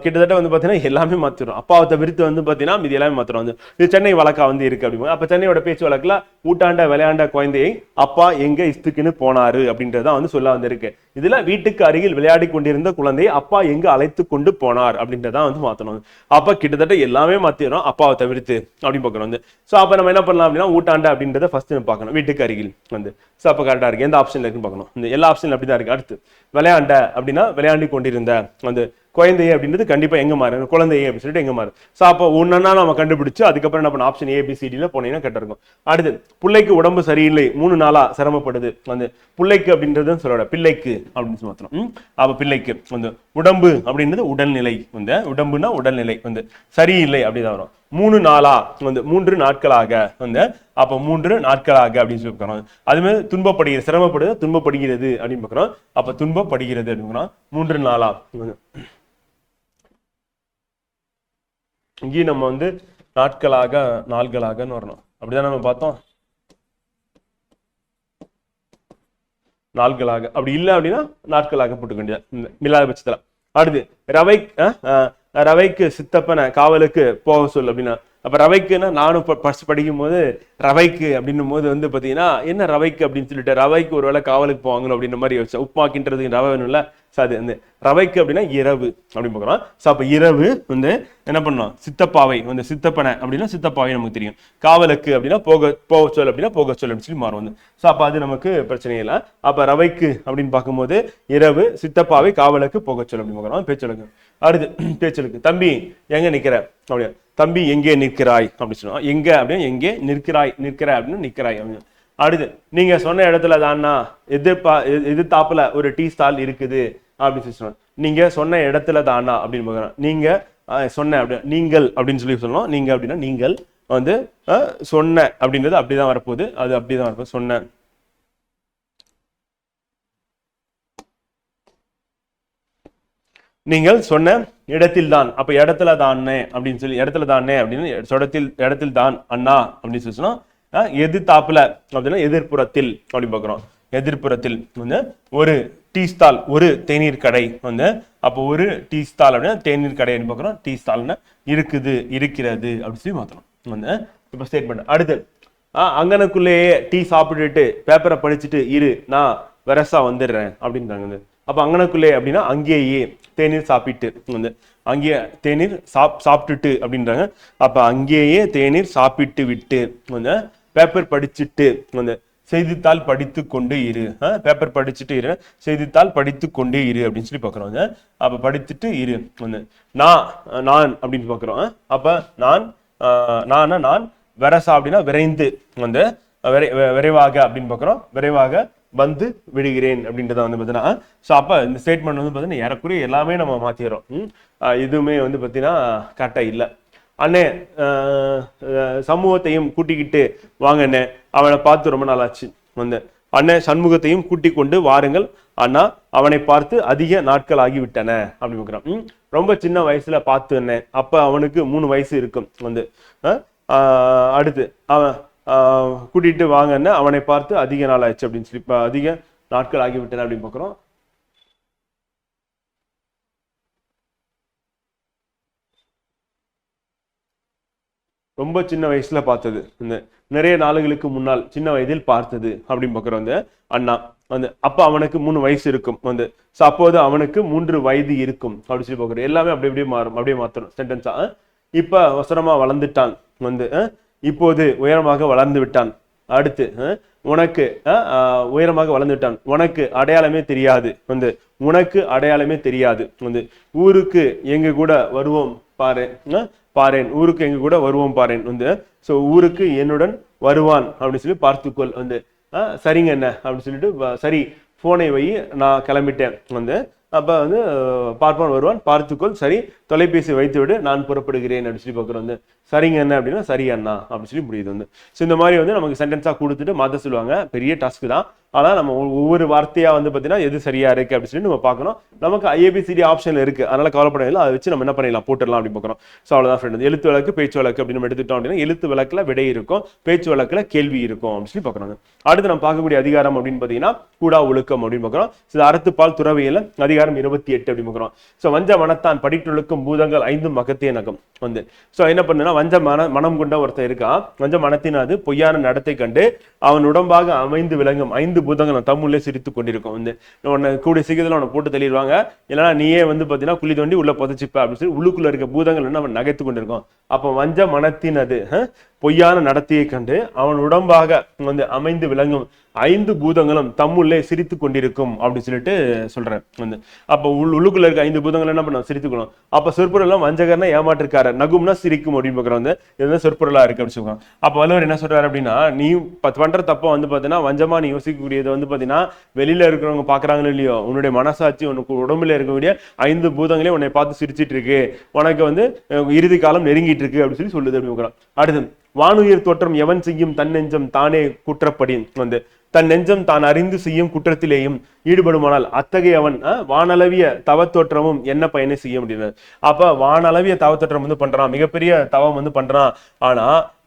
கிட்டத்தட்ட வந்து பார்த்தீங்கன்னா எல்லாமே மாற்றிடும் அப்பாவை தவிர்த்து வந்து பார்த்தீங்கன்னா இது எல்லாமே மாற்றிடும் வந்து இது சென்னை வழக்கா வந்து இருக்கு அப்படிங்க அப்போ சென்னையோட பேச்சு வழக்கில் ஊட்டாண்ட விளையாண்ட குழந்தையை அப்பா எங்கே இஸ்துக்குன்னு போனாரு அப்படின்றதான் வந்து சொல்ல வந்திருக்கு. இதில் வீட்டுக்கு அருகில் விளையாடி கொண்டிருந்த குழந்தையை அப்பா எங்கே அழைத்து கொண்டு போனார் அப்படின்றதான் வந்து மாற்றணும் அப்போ கிட்டத்தட்ட எல்லாமே மாற்றிடும் அப்பாவை தவிர்த்து அப்படின்னு பார்க்கணும் வந்து ஸோ அப்போ நம்ம என்ன பண்ணலாம் அப்படின்னா ஊட்டாண்ட அப்படின்றத ஃபர்ஸ்ட் நம்ம பார்க்கணும் வீட்டுக்கு அருகில் வந்து. ஸோ அப்போ கரெக்டாக இருக்கு. எந்த ஆப்ஷனில் இருக்குன்னு பார்க்கணும் இந்த எல்லா ஆப்ஷன்ல அப்படி தான் இருக்குது அடுத்து விளையாண்ட அப்படின்னா விளையாடி கொண்டிருந்த வந்து குழந்தையை அப்படின்றது கண்டிப்பா எங்க மாறும்? குழந்தையை அப்படின்னு சொல்லிட்டு எங்க மாறும்? ஸோ அப்போ ஒன்னா நம்ம கண்டுபிடிச்சு அதுக்கப்புறம் என்ன பண்ண ஆப்ஷன் ஏபிசிடியில் போனீங்கன்னா கரெக்டாக அடுத்து பிள்ளைக்கு உடம்பு சரியில்லை மூணு நாளா சிரமப்படுது. வந்து பிள்ளைக்கு அப்படின்றது சொல்லோட பிள்ளைக்கு அப்படின்னு சொல்லி மாத்தணும். ம்? பிள்ளைக்கு வந்து உடம்பு அப்படின்றது உடல்நிலை. வந்து உடம்புனா உடல்நிலை. வந்து சரியில்லை அப்படிதான் வரும். மூணு நாளா வந்து மூன்று நாட்களாக வந்து அப்ப மூன்று நாட்களாக அப்படின்னு சொல்லி பார்க்கறோம். அது மாதிரி துன்பப்படுகிறது சிரமப்படுது துன்பப்படுகிறது அப்படின்னு பார்க்கறோம். அப்ப துன்பப்படுகிறது அப்படின்னு மூன்று நாளா. இங்கேயும் நம்ம வந்து நாட்களாக நாள்களாகன்னு வரணும். அப்படிதான் நம்ம பார்த்தோம். நாள்களாக. அப்படி இல்லை அப்படின்னா நாட்களாக போட்டுக்க வேண்டியது இல்லாத பட்சத்தில். அடுத்து ரவை ரவைக்கு சித்தப்பனை காவலுக்கு போக சொல் அப்படின்னா அப்ப ரவைக்குன்னா நானும் ஃபர்ஸ்ட் படிக்கும் போது ரவைக்கு அப்படின்னும் போது வந்து பார்த்தீங்கன்னா என்ன ரவைக்கு அப்படின்னு சொல்லிட்டு ரவைக்கு ஒரு வேளை காவலுக்கு போவாங்களோ அப்படின்ற மாதிரி யோசிச்சேன். உப்புமாக்கின்றதுக்கு ரவை வேணும்ல ஸோ அது வந்து ரவைக்கு அப்படின்னா இரவு அப்படின்னு பார்க்குறோம். ஸோ அப்போ இரவு வந்து என்ன பண்ணோம் சித்தப்பாவை வந்து சித்தப்பனை அப்படின்னா சித்தப்பாவை நமக்கு தெரியும். காவலுக்கு அப்படின்னா போக போக சொல் அப்படின்னா போக சொல் அப்படின்னு சொல்லி மாறும் வந்து. ஸோ அப்போ அது நமக்கு பிரச்சனை இல்லை. அப்போ ரவைக்கு அப்படின்னு பார்க்கும்போது இரவு சித்தப்பாவை காவலுக்கு போக சொல் அப்படின்னு பார்க்குறோம். பேச்சலுக்கு. அடுத்து பேச்சலுக்கு. தம்பி எங்கே நிற்கிற அப்படியா? தம்பி எங்கே நிற்கிறாய்? அப்படின்னு சொன்னோம் எங்கே அப்படின்னா எங்கே நிற்கிறாய்? நிற்கிறாய் அப்படின்னு நிற்கிறாய் அப்படின்னு. அடுத்து நீங்க சொன்ன இடத்துல தான்னா எதிர்பா எதிர்த்தாப்புல ஒரு டீ ஸ்டால் இருக்குது அப்படின்னு சொல்லி சொன்னோம். நீங்க சொன்ன இடத்துல தானா அப்படின்னு பார்க்குறோம். நீங்க சொன்ன அப்படி நீங்கள் அப்படின்னு சொல்லி சொல்லணும். நீங்க அப்படின்னா நீங்கள் வந்து சொன்ன அப்படின்றது அப்படிதான் வரப்போகுது. அது அப்படிதான் வரப்போகுது. சொன்ன. நீங்கள் சொன்ன இடத்தில் தான் அப்ப இடத்துல தானே அப்படின்னு சொல்லி இடத்துல தானே அப்படின்னு சொடத்தில் இடத்தில் தான் அண்ணா அப்படின்னு சொல்லி சொன்னா எதிர்த்தாப்புல அப்படின்னா எதிர்ப்புறத்தில் அப்படின்னு பார்க்குறோம். எதிர்ப்புறத்தில் வந்து ஒரு டீ ஸ்டால் ஒரு தேநீர் கடை வந்து அப்போ ஒரு டீ ஸ்டால் அப்படின்னா தேநீர் கடைன்னு பார்க்குறோம். டீ ஸ்டால்னா இருக்குது இருக்கிறது அப்படின்னு சொல்லி மாற்றணும் வந்து இப்போ ஸ்டேட்மெண்ட் அடுத்து ஆஹ் அங்கனக்குள்ளேயே டீ சாப்பிட்டுட்டு பேப்பரை படிச்சுட்டு இரு நான் வெரசா வந்துடுறேன் அப்படின்றாங்க. வந்து அப்போ அங்கனக்குள்ளே அப்படின்னா அங்கேயே தேநீர் சாப்பிட்டு வந்து அங்கேயே தேநீர் சாப் சாப்பிட்டுட்டு அப்படின்றாங்க. அப்போ அங்கேயே தேநீர் சாப்பிட்டு விட்டு வந்து பேப்பர் படிச்சுட்டு அந்த செய்தித்தாள் படித்து கொண்டு இரு பேப்பர் படிச்சுட்டு இரு. செய்தித்தாள் படித்து கொண்டே இரு அப்படின்னு சொல்லி பார்க்குறோம். அப்போ படித்துட்டு இரு. வந்து நான் நான் அப்படின்னு பார்க்குறோம். அப்போ நான் நான் நானா நான் வரசா அப்படின்னா விரைந்து. வந்து விரை விரைவாக அப்படின்னு பார்க்குறோம். விரைவாக வந்து விடுகிறேன் அப்படின்றத வந்து பார்த்தீங்கன்னா ஸோ அப்போ இந்த ஸ்டேட்மெண்ட் வந்து பார்த்தீங்கன்னா ஏறக்குறைய எல்லாமே நம்ம மாற்றிடுறோம் எதுவுமே வந்து பார்த்தீங்கன்னா கரெக்டாக இல்லை. அண்ணே சமூகத்தையும் கூட்டிக்கிட்டு வாங்கண்ணே அவனை பார்த்து ரொம்ப நாள் ஆச்சு வந்து அண்ணன் சண்முகத்தையும் கூட்டிக் கொண்டு வாருங்கள். அண்ணா அவனை பார்த்து அதிக நாட்கள் ஆகிவிட்டன அப்படின்னு பார்க்குறான் ரொம்ப சின்ன வயசுல பார்த்து அண்ணே. அப்ப அவனுக்கு மூணு வயசு இருக்கும் வந்து. அடுத்து அவன் கூட்டிகிட்டு கூட்டிட்டு அவனை பார்த்து அதிக நாள் ஆச்சு அப்படின்னு சொல்லி அதிக நாட்கள் ஆகிவிட்டன அப்படின்னு பார்க்குறோம் ரொம்ப சின்ன வயசுல பார்த்தது. இந்த நிறைய நாளுகளுக்கு முன்னால் சின்ன வயதில் பார்த்தது அப்படின்னு பார்க்குறோம். அந்த அண்ணா வந்து அப்போ அவனுக்கு மூணு வயசு இருக்கும். வந்து ஸோ அப்போது அவனுக்கு மூன்று வயது இருக்கும் அப்படின்னு சொல்லி பார்க்குறோம். எல்லாமே அப்படி அப்படியே மாறும். அப்படியே மாற்றணும் சென்டென்ஸாக இப்போ அவசரமா வளர்ந்துட்டான். வந்து இப்போது உயரமாக வளர்ந்து விட்டான். அடுத்து உனக்கு ஆஹ், உயரமாக வளர்ந்து விட்டான் உனக்கு அடையாளமே தெரியாது. வந்து உனக்கு அடையாளமே தெரியாது. வந்து ஊருக்கு எங்க கூட வருவோம் பாரு. பாரேன் ஊருக்கு எங்க கூட வருவோம் பாரேன் வந்து ஸோ ஊருக்கு என்னுடன் வருவான் அப்படின்னு சொல்லி பார்த்துக்கொள் வந்து சரிங்க என்ன அப்படின்னு சொல்லிட்டு சரி போனை வை நான் கிளம்பிட்டேன் வந்து அப்ப வந்து பார்ப்பான் வருவான் பார்த்துக்கொள் சரி தொலைபேசி வைத்து விடு நான் புறப்படுகிறேன் அப்படின்னு சொல்லி பார்க்குறோம் வந்து சரிங்க என்ன அப்படின்னா சரி அண்ணா அப்படின்னு சொல்லி முடியுது வந்து. ஸோ இந்த மாதிரி வந்து நமக்கு சென்டென்ஸாக கொடுத்துட்டு மாற்ற சொல்லுவாங்க பெரிய டாஸ்க் தான். ஆனால் நம்ம ஒவ்வொரு- வார்த்தையாக வந்து பார்த்தீங்கன்னா எது சரியா இருக்கு அப்படின்னு சொல்லி நம்ம பார்க்கணும். நமக்கு ஐஏபிசிடி ஆப்ஷன் இருக்கு. அதனால கவலைப்பட இல்லை அதை வச்சு நம்ம என்ன பண்ணிடலாம்? போட்டுடலாம் அப்படின்னு பார்க்குறோம் ஸோ அவ்வளோதான் ஃப்ரெண்ட் எழுத்து வழக்கு பேச்சு வழக்கு அப்படின்னு நம்ம எடுத்துட்டோம் அப்படின்னா எழுத்து வழக்கில் விடை இருக்கும். பேச்சு வழக்கில் கேள்வி இருக்கும் அப்படின்னு சொல்லி பார்க்குறாங்க அடுத்து நம்ம பார்க்கக்கூடிய அதிகாரம் அப்படின்னு பார்த்தீங்கன்னா கூடா ஒழுக்கம் அப்படின்னு பார்க்குறோம் சில அறத்துப்பால் துறவியில் அதிகாரம் இருபத்தி எட்டு அப்படின்னு பார்க்குறோம் ஸோ வஞ்ச மனத்தான் படித்தொழுக்கும் பூதங்கள் ஐந்தும் மகத்திய நகம். வந்து. ஸோ என்ன பண்ணுன்னா வஞ்ச மன மனம் கொண்ட ஒருத்தன் இருக்கான். வஞ்ச மனத்தின் அது பொய்யான நடத்தை கண்டு அவன் உடம்பாக அமைந்து விளங்கும் ஐந்து பூதங்கள் தமிழ்லேயே சிரித்து கொண்டிருக்கும். வந்து உன்னை கூடிய சீக்கிரத்தில் அவனை போட்டு தள்ளிடுவாங்க. இல்லைன்னா நீயே வந்து பார்த்தீங்கன்னா குழி தோண்டி உள்ள புதைச்சிப்ப அப்படின்னு சொல்லி உள்ளுக்குள்ள இருக்க பூதங்கள் வந்து அவன் நகைத்து கொண்டிருக்கும். அப்போ வஞ்ச மனத்தின் அது பொய்யான நடத்தையை கண்டு அவன் உடம்பாக வந்து அமைந்து விளங்கும். ஐந்து பூதங்களும் தம்முள்ளே சிரித்து கொண்டிருக்கும் அப்படின்னு சொல்லிட்டு சொல்றேன். வந்து அப்போ உள் உள்ளுக்குள்ள இருக்க ஐந்து பூதங்கள் என்ன பண்ணும் சிரித்துக்கணும். அப்ப சொற்பொருள்லாம் வஞ்சகர்னா ஏமாற்றிருக்காரு நகும்னா சிரிக்கும் அப்படின்னு பார்க்குறோம். வந்து இதுதான் சொற்பொருளா இருக்கு அப்படின்னு சொல்லுவாங்க. அப்ப வள்ளுவர் என்ன சொல்றாரு அப்படின்னா நீ பண்ற தப்ப வந்து பாத்தீங்கன்னா வஞ்சமா நீ யோசிக்கக்கூடியது வந்து பாத்தீங்கன்னா வெளியில இருக்கிறவங்க பாக்குறாங்களோ இல்லையோ உன்னுடைய மனசாட்சி உனக்கு உடம்புல இருக்கக்கூடிய ஐந்து பூதங்களே உன்னை பார்த்து சிரிச்சிட்டு இருக்கு. உனக்கு வந்து இறுதி காலம் நெருங்கிட்டு இருக்கு அப்படின்னு சொல்லி சொல்லுது அப்படின்னு பார்க்குறோம். அடுத்து வானுயிர் தோற்றம் எவன் செய்யும் தன்னெஞ்சம் தானே குற்றப்படி வந்து தன் நெஞ்சம் தான் அறிந்து செய்யும் குற்றத்திலேயும் ஈடுபடுமானால் அத்தகையவன் அவன் வானளவிய தவத்தோற்றமும் என்ன பயனை செய்ய முடியாது அப்ப வானளவிய தவத்தோற்றம் வந்து பண்றான் மிகப்பெரிய தவம் வந்து பண்றான். ஆனா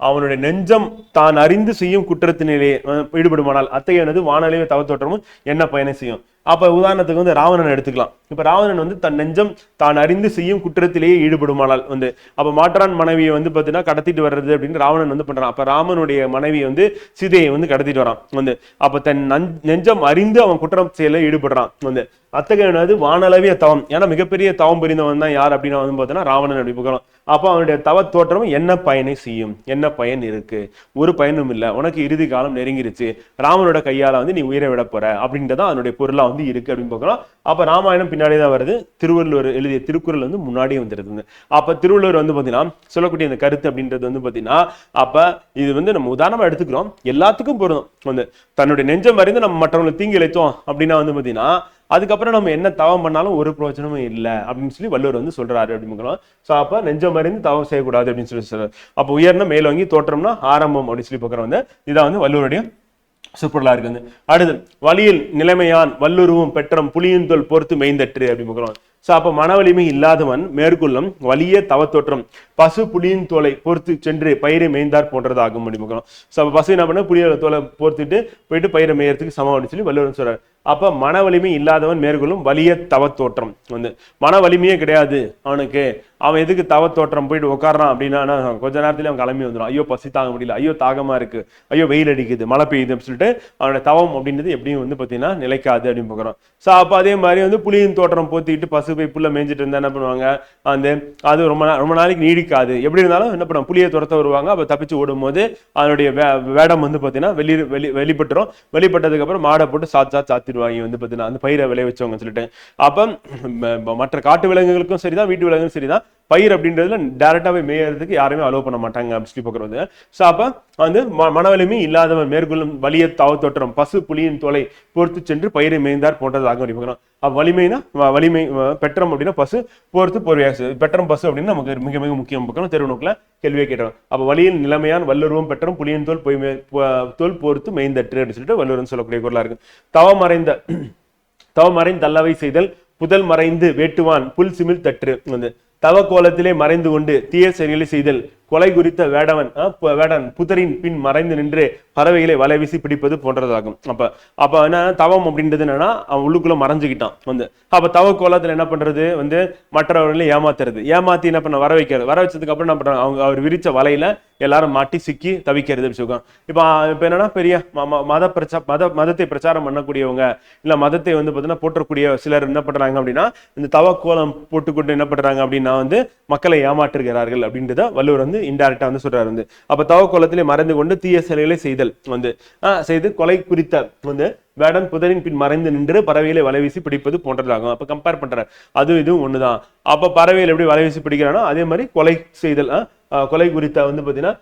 அவனுடைய நெஞ்சம் தான் அறிந்து செய்யும் குற்றத்தினிலே ஈடுபடுமானால் அத்தகையனது வானளவிய தவத்தோற்றமும் என்ன பயனை செய்யும்? அப்போ உதாரணத்துக்கு வந்து ராவணன் எடுத்துக்கலாம். இப்போ ராவணன் வந்து தன் நெஞ்சம் தான் அறிந்து செய்யும் குற்றத்திலேயே ஈடுபடுமானால் வந்து அப்போ மாற்றான் மனைவியை வந்து பார்த்தீங்கன்னா கடத்திட்டு வர்றது அப்படின்னு ராவணன் வந்து பண்ணுறான் அப்போ ராமனுடைய மனைவி வந்து சீதையை வந்து கடத்திட்டு வரான். வந்து அப்போ தன் நஞ்- நெஞ்சம் அறிந்து அவன் குற்றம் செயலில் ஈடுபடுறான். வந்து அத்தகையனது வானளவிய தவம். ஏன்னா மிகப்பெரிய தவம் புரிந்தவன் தான் யார் அப்படின்னு வந்து பார்த்தீங்கன்னா ராவணன் அப்படி பார்க்கலாம் அப்போ அவனுடைய தவ தோற்றம் என்ன பயனை செய்யும்? என்ன பயன் இருக்கு? ஒரு பயனும் இல்லை. உனக்கு இறுதி காலம் நெருங்கிருச்சு. ராமனோட கையால வந்து நீ உயிரை விட போற. அப்படின்றதான் அதனுடைய பொருளா வந்து இருக்கு அப்படின்னு பார்க்கலாம் அப்ப ராமாயணம் பின்னாடி தான் வருது. திருவள்ளுவர் எழுதிய திருக்குறள் வந்து முன்னாடியே வந்துருதுங்க. அப்ப திருவள்ளுவர் வந்து பாத்தீங்கன்னா சொல்லக்கூடிய இந்த கருத்து அப்படின்றது வந்து பாத்தீங்கன்னா அப்ப இது வந்து நம்ம உதாரணமா எடுத்துக்கிறோம். எல்லாத்துக்கும் பொருந்தும். வந்து தன்னுடைய நெஞ்சம் அறிந்து நம்ம மற்றவங்களை தீங்கு இழைத்தோம் அப்படின்னா வந்து பாத்தீங்கன்னா அதுக்கப்புறம் நம்ம என்ன தவம் பண்ணாலும் ஒரு பிரயோஜனமும் இல்லை அப்படின்னு சொல்லி வள்ளுவர் வந்து சொல்றாரு அப்படின்னு ஸோ அப்போ நெஞ்சம் அறிந்து தவம் செய்யக்கூடாது அப்படின்னு சொல்லி சொல்றாரு. அப்போ உயர்ந்த மேலோங்கி தோற்றம்னா ஆரம்பம் அப்படின்னு சொல்லி பார்க்குறோம் வந்து இதான் வந்து வள்ளுவருடைய சூப்பர்லா இருக்கு அடுத்து வழியில் நிலைமையான் வல்லுருவும் பெற்றம் புலியின் பொறுத்து மெய்ந்தற்று அப்படின்னு பார்க்குறோம் ஸோ அப்போ மன வலிமை இல்லாதவன் மேற்கொள்ளும் வலிய தவத்தோற்றம் பசு புலியின் தோலை பொறுத்து சென்று பயிரை மேய்ந்தார் போன்றதாகும் அப்படி ஸோ அப்போ பசு என்ன பண்ண? புலியோட தோலை பொறுத்துட்டு போயிட்டு பயிரை மேயறதுக்கு சமம் சொல்லி வள்ளுவன் சொல்றாரு. அப்போ மன வலிமை இல்லாதவன் மேற்கொள்ளும் வலிய தவத்தோற்றம் வந்து மன வலிமையே கிடையாது அவனுக்கு. அவன் எதுக்கு தவ தோற்றம் போயிட்டு உட்காரான் அப்படின்னா கொஞ்ச நேரத்துல அவன் கிளம்பி வந்துடும் ஐயோ பசி தாங்க முடியல. ஐயோ தாகமா இருக்கு. ஐயோ வெயில் அடிக்குது மழை பெய்யுது அப்படின்னு சொல்லிட்டு அவனோட தவம் அப்படின்றது எப்படியும் வந்து பார்த்தீங்கன்னா நிலைக்காது அப்படின்னு பார்க்குறோம் ஸோ அப்போ அதே மாதிரி வந்து புளியின் தோற்றம் போத்திட்டு பசு போய் புல்ல மேய்ஞ்சிட்டு இருந்தா என்ன பண்ணுவாங்க? அந்த அது ரொம்ப நா- ரொம்ப நாளைக்கு நீடிக்காது. எப்படி இருந்தாலும் என்ன பண்ணுவோம் புளியை துரத்த வருவாங்க. அப்போ தப்பிச்சு ஓடும்போது அதனுடைய வே- வேடம் வந்து பார்த்தீங்கன்னா வெளி வெளி வெளிப்பட்டுரும். வெளிப்பட்டதுக்கு அப்புறம் மாடை போட்டு சாத்து சாத்து சாத்திடுவாங்க வந்து பார்த்தீங்கன்னா அந்த பயிரை விளைவிச்சவங்க சொல்லிட்டு. அப்போ மற்ற காட்டு விலங்குகளுக்கும் சரிதான் வீட்டு விலங்குகளும் சரிதான். பயிர் அப்படின்றதுல டேரெக்டாகவே மேயறதுக்கு யாருமே அலோவ் பண்ண மாட்டாங்க அப்படின்னு சொல்லி பார்க்குறது ஸோ அப்போ வந்து ம- மனவலிமை இல்லாதவன் மேற்கொள்ளும் வலிய தாவத்தோற்றம் பசு புலியின் தொலை பொறுத்து சென்று பயிரை மேய்ந்தார் போன்றதாக அப்படி பார்க்குறோம் அப்போ வலிமைனா வலிமை பெற்றம் அப்படின்னா பசு போர்த்து போர்வையாக பெற்றம் பசு அப்படின்னு நமக்கு மிக மிக முக்கியம் பார்க்கணும். தெருவுநோக்கில் கேள்வியை கேட்டோம். அப்போ வழியில் நிலைமையான் வல்லுருவம் பெற்றம் புலியின் தோல் பொய் மே- தோல் போர்த்து மேய்ந்தற்று அப்படின்னு சொல்லிட்டு வல்லுவன் சொல்லக்கூடிய குரலாக இருக்கு. தவமறைந்த தவமறைந்து தல்லவை செய்தல் புதல் மறைந்து வேட்டுவான் புல் சிமிழ் தற்று வந்து. தவ கோலத்திலே மறைந்து கொண்டு தீய செயல்களை செய்தல். கொலை குறித்த வேடவன் வேடன் புதரின் பின் மறைந்து நின்று பறவைகளை வலை வீசி பிடிப்பது போன்றதாகும். அப்ப அப்ப என்ன தவம் அப்படின்றது என்னன்னா அவன் உள்ளுக்குள்ள மறைஞ்சுக்கிட்டான் வந்து. அப்ப தவ கோலத்துல என்ன பண்றது வந்து மற்றவர்களை ஏமாத்துறது. ஏமாத்தி என்ன பண்ண வர வைக்கிறது. வர வச்சதுக்கு அப்புறம் என்ன பண்றாங்க அவங்க அவர் விரிச்ச வலையில எல்லாரும் மாட்டி சிக்கி தவிக்கிறது அப்படின்னு சொல்லுவாங்க. இப்போ இப்போ என்னன்னா பெரிய ம- ம- மத பிரச்சா மத மதத்தை பிரச்சாரம் பண்ணக்கூடியவங்க இல்ல மதத்தை வந்து பார்த்தீங்கன்னா போற்றக்கூடிய சிலர் என்ன பண்றாங்க அப்படின்னா இந்த தவ கோலம் போட்டுக்கொண்டு என்ன பண்றாங்க அப்படின்னா வந்து மக்களை ஏமாற்றுகிறார்கள் அப்படின்றத வள்ளுவர் வந்து இன்டைரக்டா வந்து சொல்றாரு வந்து. அப்ப தவ கோலத்திலே மறைந்து கொண்டு தீய செயல்களை செய்தல் வந்து. ஆஹ் செய்து கொலை குறித்த வந்து வேடன் புதரின் பின் மறைந்து நின்று பறவைகளை வலை வீசி பிடிப்பது போன்றதாகும். அப்ப கம்பேர் பண்றாரு. அது இதுவும் ஒண்ணுதான். அப்ப பறவைகள் எப்படி வலைவீசி பிடிக்கிறானோ அதே மாதிரி கொலை செய்தல் ஆஹ் கொலை குறித்த வந்து பார்த்தீங்கன்னா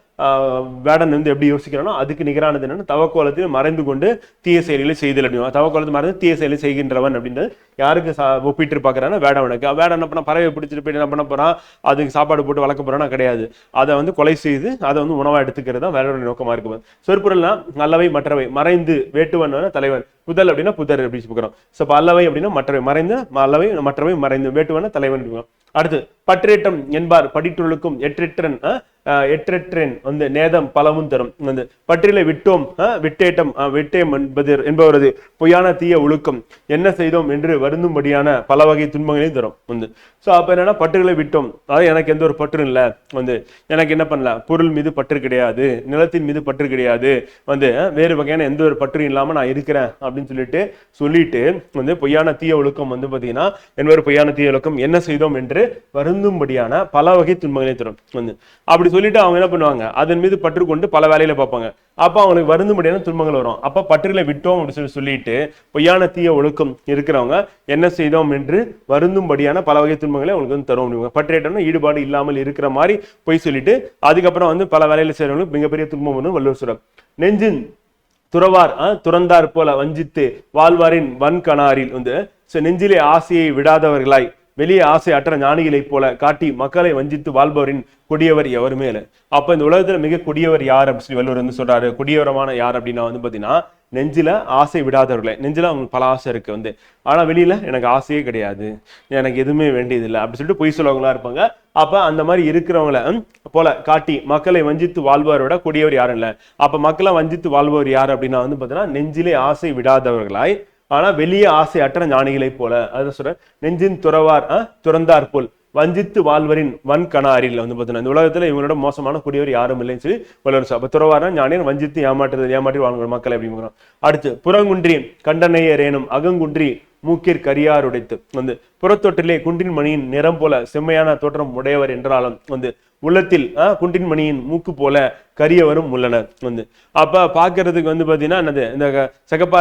வேடன் வந்து எப்படி யோசிக்கிறானோ அதுக்கு நிகரானது என்னன்னா தவக்கோலத்தில் மறைந்து கொண்டு தீய செயல்களை செய்தல் அப்படின்னா. தவக்கோலத்தில் மறைந்து தீய செயலை செய்கின்றவன் அப்படின்றது யாருக்கு சா- ஒப்பிட்டு பார்க்கறான்னா வேடவனுக்கு வேட என்ன பண்ண பறவை பிடிச்சிட்டு போயிட்டு என்ன பண்ண போகிறான் அதுக்கு சாப்பாடு போட்டு வளர்க்க போறானா? கிடையாது. அதை வந்து கொலை செய்து அதை வந்து உணவாக எடுத்துக்கிறது தான் வேடனுடைய நோக்கமாக இருக்கும். சொற்பொருள்னா நல்லவை மற்றவை மறைந்து வேட்டுவன் தலைவன். புதல் அப்படின்னா புதர் அப்படின்னு சொல்கிறோம் ஸோ பல்லவை அப்படின்னா மற்றவை மறைந்து அல்லவை மற்றவை மறைந்து வேட்டுவன தலைவன் அடுத்து பற்றேற்றம் என்பார் படிற்றுளுக்கும் எற்றெற்றன் எற்றெற்றேன் வந்து நேதம் பலமும் தரும். வந்து பற்றிலை விட்டோம் விட்டேட்டம் விட்டேம் என்பது என்பவரது பொய்யான தீய ஒழுக்கம். என்ன செய்தோம் என்று வருந்தும்படியான பல வகை துன்பங்களையும் தரும். வந்து ஸோ அப்போ என்னன்னா பற்றுகளை விட்டோம். அதாவது எனக்கு எந்த ஒரு பற்றும் இல்லை. வந்து எனக்கு என்ன பண்ணல பொருள் மீது பற்று கிடையாது. நிலத்தின் மீது பற்று கிடையாது. வந்து வேறு வகையான எந்த ஒரு பற்றும் இல்லாம நான் இருக்கிறேன் அப்படின்னு சொல்லிட்டு சொல்லிட்டு வந்து பொய்யான தீய ஒழுக்கம் வந்து பாத்தீங்கன்னா என்பவர் பொய்யான தீய ஒழுக்கம். என்ன செய்தோம் என்று வருந்தும்படியான பல வகை துன்பங்களையும் தரும். வந்து அப்படி சொல்லிட்டு அவங்க என்ன பண்ணுவாங்க? அதன் மீது பற்று கொண்டு பல வேலையில பார்ப்பாங்க. அப்போ அவங்களுக்கு வருந்தும்படியான துன்பங்கள் வரும். அப்போ பற்றுகளை விட்டோம் அப்படின்னு சொல்லி சொல்லிட்டு பொய்யான தீய ஒழுக்கம் இருக்கிறவங்க என்ன செய்தோம் என்று வருந்தும்படியான பல வகை துன்பங்களை அவங்களுக்கு வந்து தரும் அப்படிங்க பற்றேட்டம்னா ஈடுபாடு இல்லாமல் இருக்கிற மாதிரி பொய் சொல்லிட்டு அதுக்கப்புறம் வந்து பல வேலையில செய்யறவங்களுக்கு மிகப்பெரிய துன்பம் வந்து வள்ளுவர் சொல்றார். நெஞ்சின் துறவார் துறந்தார் போல வஞ்சித்து வாழ்வாரின் வன்கணாரில் வந்து நெஞ்சிலே ஆசையை விடாதவர்களாய் வெளியே ஆசை அற்ற ஞானிகளைப் போல காட்டி மக்களை வஞ்சித்து வாழ்பவரின் கொடியவர் எவருமே இல்லை அப்போ இந்த உலகத்தில் மிக கொடியவர் யார் அப்படின்னு சொல்லி வள்ளுவர் வந்து சொல்றாரு. கொடியவரமான யார் அப்படின்னா வந்து பார்த்தீங்கன்னா நெஞ்சில ஆசை விடாதவர்களே. நெஞ்சில அவங்களுக்கு பல ஆசை இருக்கு வந்து. ஆனால் வெளியில எனக்கு ஆசையே கிடையாது. எனக்கு எதுவுமே வேண்டியதில்லை அப்படி சொல்லிட்டு பொய் சொல்லவங்களா இருப்பாங்க. அப்ப அந்த மாதிரி இருக்கிறவங்கள போல காட்டி மக்களை வஞ்சித்து வாழ்பவரோட கொடியவர் யாரும் இல்லை. அப்ப மக்களை வஞ்சித்து வாழ்பவர் யார் அப்படின்னா வந்து பார்த்தீங்கன்னா நெஞ்சிலே ஆசை விடாதவர்களாய் ஆனால் வெளியே ஆசை அற்ற ஞானிகளைப் போல. அதை சொல்ற நெஞ்சின் துறவார் துறந்தார் போல். வஞ்சித்து வாழ்வரின் வன் கணாரில் வந்து பார்த்தீங்கன்னா இந்த உலகத்தில் இவங்களோட மோசமான குடியவர் யாரும் இல்லைன்னு சொல்லி வள்ளுவர் சொல்றார். அப்ப துறவாரா ஞானியர் வஞ்சித்து ஏமாற்றுறது ஏமாற்றி வாழ்கிற மக்களை அப்படிங்கிறோம் அடுத்து புறங்குன்றி கண்டனையரேனும் அகங்குன்றி மூக்கிற் கரியார் உடைத்து. வந்து புறத்தொட்டிலே குன்றின் மணியின் நிறம் போல செம்மையான தோற்றம் உடையவர் என்றாலும் வந்து உள்ளத்தில் ஆஹ், மணியின் மூக்கு போல கரியவரும் உள்ளனர். வந்து அப்ப பாக்குறதுக்கு வந்து பாத்தீங்கன்னா என்னது இந்த க-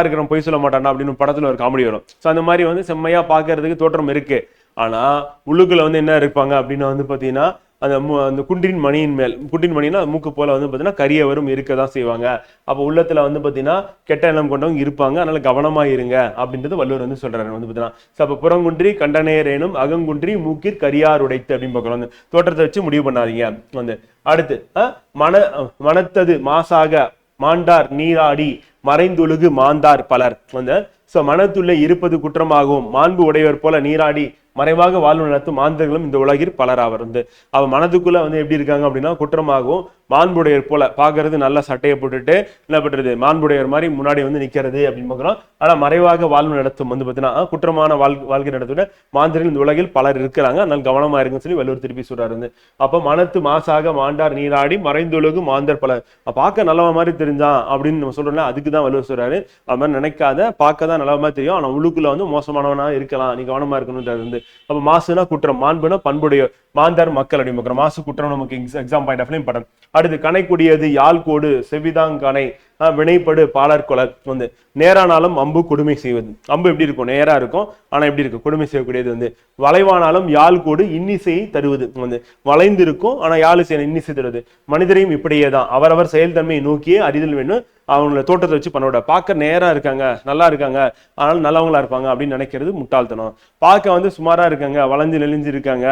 இருக்கிற பொய் சொல்ல மாட்டானா அப்படின்னு படத்துல ஒரு காமெடி வரும். ஸோ அந்த மாதிரி வந்து செம்மையா பார்க்கறதுக்கு தோற்றம் இருக்கு. ஆனா உள்ளுக்குள்ள வந்து என்ன இருப்பாங்க அப்படின்னு வந்து பாத்தீங்கன்னா அந்த மு- அந்த குன்றின் மணியின் மேல் குன்றின் மணினா மூக்கு போல வந்து பார்த்தீங்கன்னா கரியவரும் இருக்க தான் செய்வாங்க. அப்போ உள்ளத்தில் வந்து பார்த்தீங்கன்னா கெட்ட எண்ணம் கொண்டவங்க இருப்பாங்க. அதனால கவனமாக இருங்க அப்படின்றது வள்ளுவர் வந்து சொல்கிறாரு வந்து பார்த்தீங்கன்னா ஸோ அப்போ புறங்குன்றி கண்டனையரேனும் அகங்குன்றி மூக்கிற் கரியார் உடைத்து அப்படின்னு பார்க்கலாம் வந்து தோற்றத்தை வச்சு முடிவு பண்ணாதீங்க. வந்து அடுத்து மன மனத்தது மாசாக மாண்டார் நீராடி மறைந்துழுகு மாந்தார் பலர். வந்து ஸோ மனத்துள்ளே இருப்பது குற்றமாகவும் மாண்பு உடையவர் போல நீராடி மறைவாக வாழ்வு நடத்தும் மாந்தர்களும் இந்த உலகில் பலராவர் வந்து அவன் மனதுக்குள்ள வந்து எப்படி இருக்காங்க அப்படின்னா குற்றமாகவும் மாண்புடையர் போல பாக்குறது நல்ல சட்டையை போட்டுட்டு என்ன பண்றது? மாண்புடையர் மாதிரி முன்னாடி வந்து நிக்கிறது அப்படின்னு பாக்குறோம். ஆனா மறைவாக வாழ்வு நடத்தும் வந்து பாத்தீங்கன்னா குற்றமான வாழ் வாழ்க்கை நடத்துகிற மாந்தர்கள் இந்த உலகில் பலர் இருக்கிறாங்க. அதனால கவனமா இருக்குன்னு சொல்லி வள்ளுவர் திருப்பி சொல்றாரு வந்து. அப்ப மனத்து மாசாக மாண்டார் நீராடி மறைந்துலகு மாந்தர் பலர் பார்க்க நல்லவ மாதிரி தெரிஞ்சான் அப்படின்னு நம்ம சொல்றோம்ல அதுக்கு தான் வள்ளுவர் சொல்றாரு. அது மாதிரி நினைக்காத பார்க்க தான் நல்லவ மாதிரி தெரியும். ஆனா உள்ளுக்குள்ள வந்து மோசமானவனா இருக்கலாம். நீ கவனமா இருக்கணும்ன்றது வந்து. அப்ப மாசுனா குற்றம். மாண்புனா பண்புடைய மாந்தார் மக்கள் அப்படின்னு மாசு குற்றம் நமக்கு எக்ஸாம் பாயிண்ட் ஆஃப் படம். அடுத்து கணைக்கூடியது யாழ்கோடு செவிதாங்கனை வினைப்படு பாலர் கொலர் வந்து நேரானாலும் அம்பு கொடுமை செய்வது. அம்பு எப்படி இருக்கும்? நேரா இருக்கும். ஆனா எப்படி இருக்கும் கொடுமை செய்யக்கூடியது வந்து வளைவானாலும் யாழ் கூடு இன்னிசையை தருவது. வந்து வளைந்து இருக்கும் ஆனா யாழ் செய்ய இன்னிசை தருவது. மனிதரையும் இப்படியே தான் அவரவர் செயல்தன்மையை நோக்கியே அறிதல் வேணும். அவங்கள தோட்டத்தை வச்சு பண்ணோட பார்க்க நேரா இருக்காங்க நல்லா இருக்காங்க. ஆனால் நல்லவங்களா இருப்பாங்க அப்படின்னு நினைக்கிறது முட்டாள்தனம். பார்க்க வந்து சுமாரா இருக்காங்க வளைஞ்சு நெளிஞ்சு இருக்காங்க.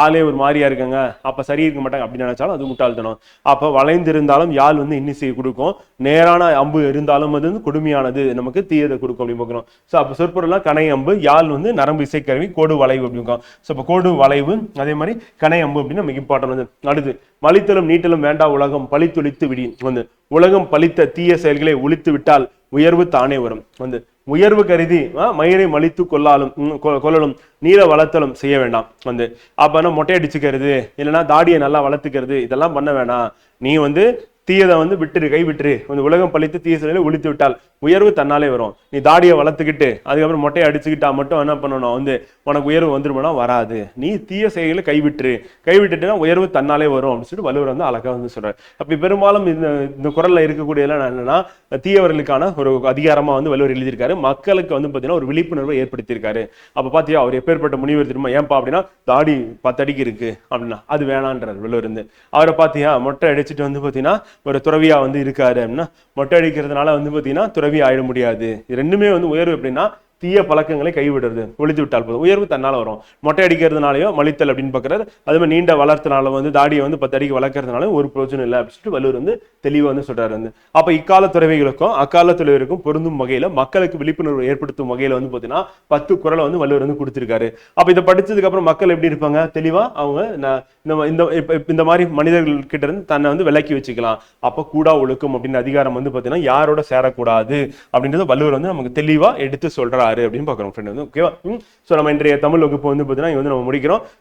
ஆளே ஒரு மாதிரியா இருக்காங்க. அப்ப சரி இருக்க மாட்டாங்க அப்படின்னு நினைச்சாலும் அது முட்டாள்தனம். அப்ப வளைந்து இருந்தாலும் யாழ் வந்து இன்னிசையை கொடுக்கும். நேரான அம்பு இருந்தாலும் அது வந்து கொடுமையானது. நமக்கு தீயதை கொடுக்கும் அப்படின்னு பார்க்குறோம். ஸோ அப்போ சொற்பொருள்லாம் கனை அம்பு யாழ் வந்து நரம்பு இசைக்கருவி கோடு வளைவு அப்படின்னு ஸோ இப்போ கோடு வளைவு அதே மாதிரி கனை அம்பு அப்படின்னு நமக்கு இம்பார்ட்டன் வந்து அடுத்து மலித்தலும் நீட்டலும் வேண்டா உலகம் பழித்தொழித்து விடி. வந்து உலகம் பழித்த தீய செயல்களை ஒழித்து விட்டால் உயர்வு தானே வரும். வந்து உயர்வு கருதி மயிரை மலித்து கொள்ளாலும் கொ- கொள்ளலும் நீரை வளர்த்தலும் செய்ய வேண்டாம். வந்து அப்பனா மொட்டை அடிச்சுக்கிறது இல்லைன்னா தாடியை நல்லா வளர்த்துக்கிறது இதெல்லாம் பண்ண வேணாம். நீ வந்து தீயதை வந்து விட்டுரு கை விட்டுரு வந்து உலகம் பழித்து தீய செயலை ஒழித்து விட்டால் உயர்வு தன்னாலே வரும். நீ தாடியை வளர்த்துக்கிட்டு அதுக்கப்புறம் மொட்டையை அடிச்சுக்கிட்டா மட்டும் என்ன பண்ணணும்? வந்து உனக்கு உயர்வு வந்துருமோனா வராது. நீ தீய செயலை கைவிட்டுரு. கைவிட்டுட்டுனா உயர்வு தன்னாலே வரும் அப்படின்னு சொல்லிட்டு வள்ளுவர் வந்து அழகாக வந்து சொல்கிறார் அப்படி பெரும்பாலும் இந்த இந்த குரல்ல இருக்கக்கூடிய என்னென்னா என்னன்னா தீயவர்களுக்கான ஒரு அதிகாரமாக வந்து வள்ளுவர் எழுதியிருக்காரு. மக்களுக்கு வந்து பார்த்தீங்கன்னா ஒரு விழிப்புணர்வை ஏற்படுத்தியிருக்காரு. அப்போ பார்த்தியா அவர் எப்பேற்பட்ட முனிவர் திரும்ப ஏன்பா அப்படின்னா தாடி பத்தடிக்கு இருக்கு அப்படின்னா. அது வேணான்றார் வள்ளுவர் இருந்து அவரை பார்த்தியா மொட்டை அடிச்சுட்டு வந்து பார்த்தீங்கன்னா ஒரு துறவியாக வந்து இருக்காரு அப்படின்னா மொட்டை அடிக்கிறதுனால வந்து பார்த்தீங்கன்னா துறவி ஆயிட முடியாது. இது ரெண்டுமே வந்து உயர்வு எப்படின்னா தீய பழக்கங்களை கைவிடுறது ஒழித்து விட்டால் போதும். உயர்வு தன்னால் வரும். மொட்டை அடிக்கிறதுனாலயோ மலித்தல் அப்படின்னு பார்க்குறது. அது மாதிரி நீண்ட வளர்த்தனால வந்து தாடியை வந்து பத்து அடிக்கு வளர்க்கறதுனால ஒரு பிரயோஜனம் இல்லை அப்படின்னு சொல்லிட்டு வள்ளுவர் வந்து தெளிவாக வந்து சொல்கிறாரு வந்து. அப்போ இக்கால துறவிகளுக்கும் அக்கால துறவிகளுக்கும் பொருந்தும் வகையில் மக்களுக்கு விழிப்புணர்வு ஏற்படுத்தும் வகையில் வந்து பார்த்தீங்கன்னா பத்து குரலை வந்து வள்ளுவர் வந்து கொடுத்துருக்காரு. அப்போ இதை படித்ததுக்கப்புறம் மக்கள் எப்படி இருப்பாங்க? தெளிவாக அவங்க இந்த இந்த இந்த மாதிரி மனிதர்கள் கிட்ட இருந்து தன்னை வந்து விலக்கி வச்சுக்கலாம். அப்போ கூடா ஒழுக்கம் அப்படின்னு அதிகாரம் வந்து பார்த்தீங்கன்னா யாரோட சேரக்கூடாது அப்படின்றத வள்ளுவர் வந்து நமக்கு தெளிவாக எடுத்து சொல்றாரு அப்படின்னு பார்க்குறோம் ஃப்ரெண்ட் வந்து ஓகேவா ஸோ நம்ம இன்றைய தமிழ் வகுப்பு வந்து பார்த்தீங்கன்னா இங்கே வந்து நம்ம முடிக்கிறோம்.